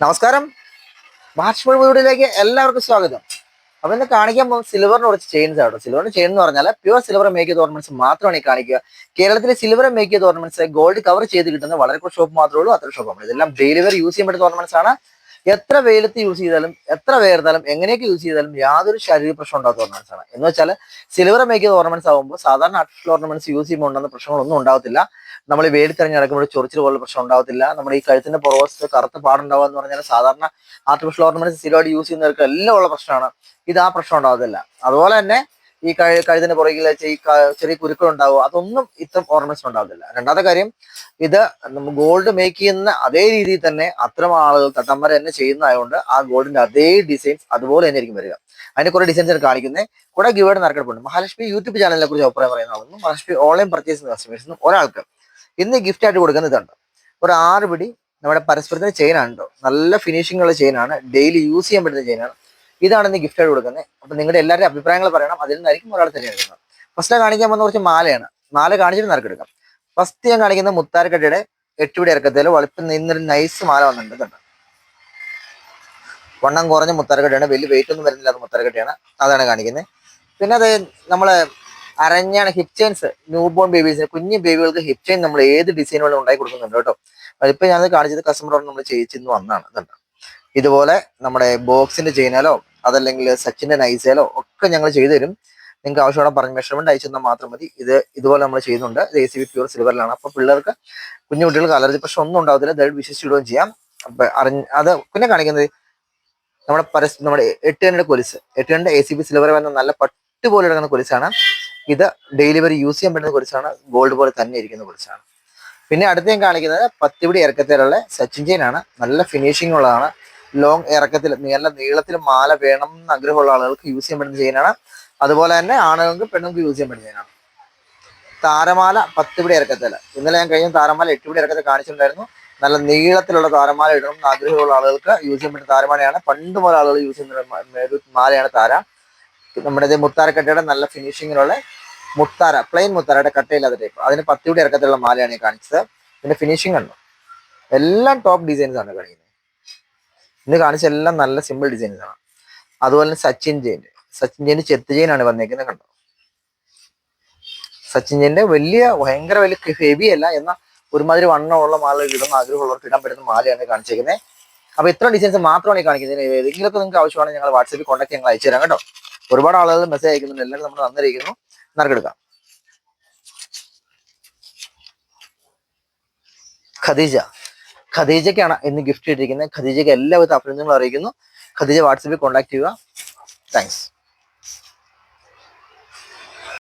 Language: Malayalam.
നമസ്കാരം. മാർച്ച് വീഡിയോയിലേക്ക് എല്ലാവർക്കും സ്വാഗതം. അപ്പൊ ഇന്ന് കാണിക്കാൻ പോകും സിൽവറിന് കുറച്ച് ചെയിൻസ് ആട്ടോ സിൽവറിന് ചെയിൻ എന്ന് പറഞ്ഞാൽ പ്യുവർ സിൽവർ മേക്ക് ചെയ്ത ഓർണമെന്റ്സ് മാത്രമാണ് ഈ കാണിക്കുക. കേരളത്തിലെ സിൽവർ മേക്ക് ചെയ്ത ഓർണമെന്റ്സ് ഗോൾഡ് കവർ ചെയ്ത് കിട്ടുന്ന വളരെ കുറച്ച് ഷോപ്പ് മാത്രമേ ഉള്ളൂ അത്ര ഷോപ്പാണ് ഇതെല്ലാം ഡെയിലി വെയർ യൂസ് ചെയ്യാൻ പറ്റുന്ന ഓർണമെന്റ്സ് ആണ്. എത്ര വെയിലത്ത് യൂസ് ചെയ്താലും എത്ര വേർത്താലും എങ്ങനെയൊക്കെ യൂസ് ചെയ്താലും യാതൊരു ശാരീരിക പ്രശ്നം ഉണ്ടാകുന്ന ഓർണമെന്റ്സ് ആണ്. എന്ന് വെച്ചാൽ സിൽവർ മേക്കിയത് ഓർണമെന്റ്സ് ആകുമ്പോൾ സാധാരണ ആർട്ടിഫിഷ്യൽ ഓർണമെന്റ്സ് യൂസ് ചെയ്യുമ്പോൾ ഉണ്ടാകുന്ന പ്രശ്നങ്ങളൊന്നും ഉണ്ടാവത്തില്ല നമ്മൾ വേലി തെരഞ്ഞ് നടക്കുമ്പോൾ ചൊറിച്ചിൽ പോലുള്ള പ്രശ്നം ഉണ്ടാവത്തില്ല നമ്മുടെ ഈ കഴുത്തിന്റെ പുറവശത്ത് കറുത്ത പാടുണ്ടാവുക എന്ന് പറഞ്ഞാൽ സാധാരണ ആർട്ടിഫിഷ്യൽ ഓർണമെന്റ്സ് സ്ഥിരമായിട്ട് യൂസ് ചെയ്യുന്നവർക്ക് എല്ലാം ഉള്ള പ്രശ്നമാണ്. ഇത് ആ പ്രശ്നം ഉണ്ടാകത്തില്ല. അതുപോലെ തന്നെ ഈ കഴുതിന് പുറകിൽ ഈ ചെറിയ കുരുക്കൾ ഉണ്ടാവും? അതൊന്നും ഇത്തരം ഓർണമെന്റ്സ് ഉണ്ടാവത്തില്ല. രണ്ടാമത്തെ കാര്യം ഇത് ഗോൾഡ് മേക്ക് ചെയ്യുന്ന അതേ രീതിയിൽ തന്നെ അത്തരം ആളുകൾ തട്ടമ്പര തന്നെ ചെയ്യുന്നതായതുകൊണ്ട് ആ ഗോൾഡിന്റെ അതേ ഡിസൈൻസ് അതുപോലെ തന്നെ ആയിരിക്കും വരിക. അതിന് കുറെ ഡിസൈൻസ് കാണിക്കുന്നത് കൂടെ ഗിവേഡ് നറുക്കെടുപ്പുണ്ട് മഹാലക്ഷ്മി യൂട്യൂബ് ചാനലിനെ കുറിച്ച് അഭിപ്രായം പറയുന്ന ആളൊന്നും മഹാലക്ഷ്മി ഓൺലൈൻ പർച്ചേസ് കസ്റ്റമേഴ്സിനും ഒരാൾക്ക് ഇന്ന് ഗിഫ്റ്റ് ആയിട്ട് കൊടുക്കുന്ന ഇതുണ്ട് ഒരു ആറ് പിടി നമ്മുടെ പരസ്പരത്തിന് ചെയിൻ ആണ് കേട്ടോ നല്ല ഫിനിഷിംഗ് ഉള്ള ചെയിനാണ് ഡെയിലി യൂസ് ചെയ്യാൻ പറ്റുന്ന ചെയിൻ ആണ്. ഇതാണ് ഇന്ന് ഗിഫ്റ്റ് ആയിട്ട് കൊടുക്കുന്നത്. അപ്പൊ നിങ്ങളുടെ എല്ലാവരുടെ അഭിപ്രായങ്ങൾ പറയണം. അതിൽ നിന്നായിരിക്കും ഒരാൾ തിരഞ്ഞെടുക്കുന്നത്. ഫസ്റ്റ് കാണിക്കാൻ പോകുന്ന കുറച്ച് മാലയാണ്. മാല കാണിച്ചിട്ട് നറുക്കെടുക്കാം ഫസ്റ്റ് ഞാൻ കാണിക്കുന്ന മുത്താരക്കട്ടയുടെ എട്ടുപിടി ഇറക്കത്തിൽ വളിപ്പം നിന്നൊരു നൈസ് മാല വന്നിട്ടുണ്ട് വണ്ണം കുറഞ്ഞ മുത്താരക്കട്ടയാണ്. വലിയ വെയിറ്റ് ഒന്നും വരുന്നില്ലാത്ത മുത്താരക്കട്ടയാണ്. അതാണ് കാണിക്കുന്നത്. പിന്നെ അത് നമ്മളെ അരഞ്ഞാണ് ഹിപ്ചെയിൻസ് ന്യൂ ബോൺ ബേബീസിന് കുഞ്ഞു ബേബികൾക്ക് ഹിപ്ചെയിൻ നമ്മൾ ഏത് ഡിസൈനുകളും ഉണ്ടാക്കി കൊടുക്കുന്നുണ്ട് കേട്ടോ. അതിപ്പോ ഞാനത് കാണിച്ചത് കസ്റ്റമറോട് നമ്മൾ ചെയ്യിച്ചിന്ന് വന്നാണ് ഇതുണ്ട് ഇതുപോലെ നമ്മുടെ ബോക്സിന്റെ ചെയിനാലോ അതല്ലെങ്കിൽ സച്ചിന്റെ നൈസേലോ ഒക്കെ ഞങ്ങൾ ചെയ്തു തരും. നിങ്ങൾക്ക് ആവശ്യമുള്ള പറഞ്ഞ മെഷർമെന്റ് അയച്ചു തന്നാൽ മാത്രം മതി. ഇത് ഇതുപോലെ നമ്മൾ ചെയ്യുന്നുണ്ട്. ഇത് എ സി ബി പ്യൂർ സിൽവറിലാണ് അപ്പൊ പിള്ളേർക്ക് കുഞ്ഞു കുട്ടികൾക്ക് അലർജി പ്രശ്നം ഒന്നും ഉണ്ടാവത്തില്ല. ദയവ് വിശ്വസിച്ചിടുകയും ചെയ്യാം. അപ്പൊ അറിഞ്ഞ് അത് പിന്നെ കാണിക്കുന്നത് നമ്മുടെ പരസ് നമ്മുടെ എട്ട് കണ്ണിന്റെ കൊലിസ്. എട്ട് കണ്ണിന്റെ എ സി ബി സിൽവർ എന്ന നല്ല പട്ട് പോലെ കിടക്കുന്ന കൊലിസാണ്. ഇത് ഡെയിലി വരെ യൂസ് ചെയ്യാൻ പറ്റുന്ന കൊലിസാണ്. ഗോൾഡ് പോലെ തന്നെ ഇരിക്കുന്ന കൊലിസാണ്. പിന്നെ അടുത്ത് ഞാൻ കാണിക്കുന്നത് പത്തിപിടി ഇറക്കത്തിലുള്ള സച്ചിൻ ചെയിൻ ആണ്. നല്ല ഫിനിഷിംഗ് ഉള്ളതാണ്. ലോങ് ഇറക്കത്തിൽ നല്ല നീളത്തിൽ മാല വേണം എന്ന് ആഗ്രഹമുള്ള ആളുകൾക്ക് യൂസ് ചെയ്യാൻ പറ്റുന്ന ചെയിനാണ് അതുപോലെ തന്നെ ആണുങ്ങൾക്ക് പെണ്ണുങ്ങൾക്ക് യൂസ് ചെയ്യാൻ പറ്റുന്ന ചെയിനാണ് താരമാല പത്തിപിടി ഇറക്കത്തിൽ. ഇന്നലെ ഞാൻ കഴിഞ്ഞ താരമാല എട്ടുപിടി ഇറക്കത്തിൽ കാണിച്ചിട്ടുണ്ടായിരുന്നു. നല്ല നീളത്തിലുള്ള താരമാല ഇടണം എന്ന് ആഗ്രഹമുള്ള ആളുകൾക്ക് യൂസ് ചെയ്യാൻ പറ്റുന്ന താരമാലയാണ്. പണ്ട് മുതൽ ആളുകൾ യൂസ് ചെയ്യുന്ന മാലയാണ് താര. നമ്മുടെ മുത്താരക്കട്ടയുടെ നല്ല ഫിനിഷിങ്ങിലുള്ള മുത്താര പ്ലെയിൻ മുത്താരയുടെ കട്ടയില്ലാത്ത ടൈപ്പ് അതിന് പത്തിയുടെ ഇറക്കത്തിലുള്ള മാലയാണ് ഞാൻ കാണിച്ചത്. ഇതിന്റെ ഫിനിഷിംഗ് കണ്ടു? എല്ലാം ടോപ്പ് ഡിസൈൻസ് ആണ് കാണിക്കുന്നത്. ഇന്ന് കാണിച്ച എല്ലാം നല്ല സിമ്പിൾ ഡിസൈൻസാണ് അതുപോലെ തന്നെ സച്ചിൻ ജെയിന്റെ സച്ചിൻ ജെയിന്റെ ചെത്ത് ജെയിനാണ് വന്നേക്കുന്നത് കണ്ടോ? സച്ചിൻ ജെയിന്റെ വലിയ ഭയങ്കര വലിയ ഹെവി അല്ല എന്നാൽ ഒരുമാതിരി വണ്ണമുള്ള മാല ഇടുന്ന ആഗ്രഹമുള്ളവർക്ക് ഇടാൻ പറ്റുന്ന മാലയാണ് കാണിച്ചേക്കുന്നത് അപ്പൊ ഇത്ര ഡിസൈൻസ് മാത്രമാണ് ഈ കാണിക്കുന്നത്. ഏതെങ്കിലുമൊക്കെ നിങ്ങൾക്ക് ആവശ്യമാണെങ്കിൽ ഞങ്ങൾ വാട്സപ്പിൽ കോൺടാക്ട് ഞങ്ങൾ അയച്ചു തരാം കേട്ടോ. ഒരുപാട് ആളുകൾ മെസ്സേജ് അയക്കുന്നുണ്ട്. എല്ലാവരും നമ്മൾ തന്നിരിക്കുന്നു നറുക്കെടുക്കാം ഖദീജ. ഖദീജയ്ക്കാണ് ഇന്ന് ഗിഫ്റ്റ് ചെയ്തിരിക്കുന്നത് ഖദീജയ്ക്ക് എല്ലാവിധ അഭിനന്ദനങ്ങളും അറിയിക്കുന്നു. ഖദീജ വാട്സപ്പിൽ കോൺടാക്ട് ചെയ്യുക. താങ്ക്സ്